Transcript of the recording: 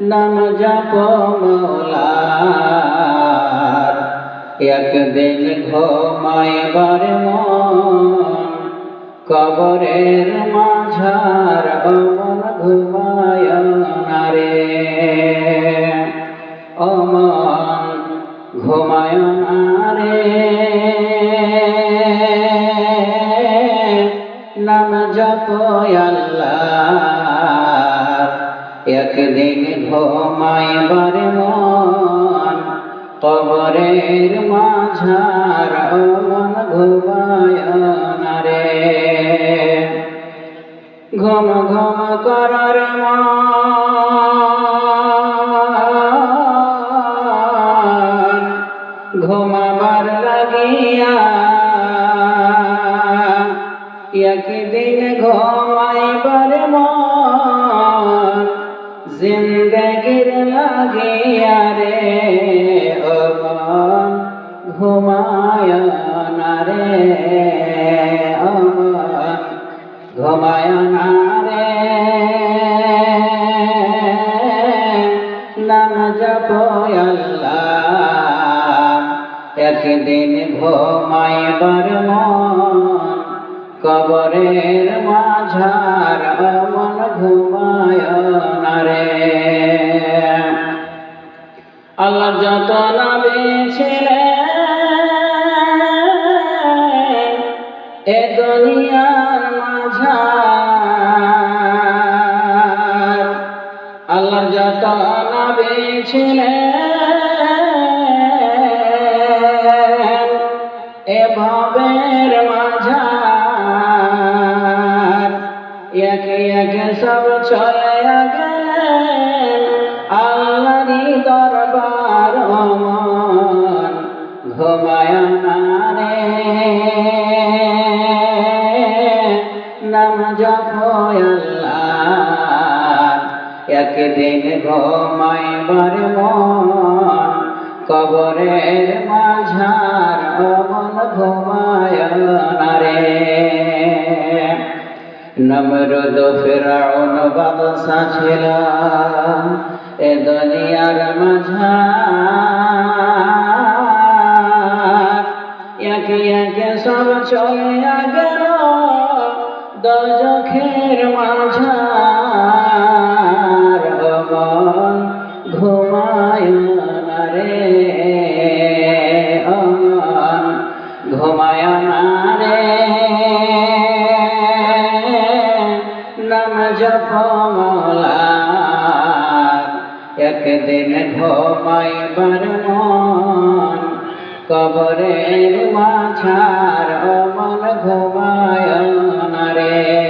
নাম জপ মৌলার। একদিন ঘুমাইবার মন, কবরের মাঝার অমন ঘুমায় না রে। অমন ঘুমায় না রে। নাম জপ আল্লাহ একদিন ঘুমাইবার মন, কবরের মাঝার অমন ঘুমায় রে। ঘুম ঘুম করার মন ঘুমাবার লাগিয়া একদিন ঘুমাইবার মন জিন্দগির লাগিয়া রে, ও মন ঘুমায় না রে, ও মন ঘুমায় না রে। নাম জপ একদিন ঘুমাইবার মন কবরের মাঝার আল্লাহ যত এ দুনিয়ার মাঝার আল্লাহর যত নবী এ ভবের মাঝার, একে একে সব চলে গেলেন আল্লাহরই দরবার অমন ঘুমায় না রে নাম একদিন ঘুমাইবার মন কবরের মাঝার অমন ঘুমায় নমরুদ ফিরাউন বাদশা ছিল এ দুনিয়ার মাঝার। একে একে সব চলে গেল দজখের মাঝার। অমন রে, অমন ঘুমায় না রে। একদিন ঘুমাইবার মন কবরের ছাড় অমল ঘুমায় নারে।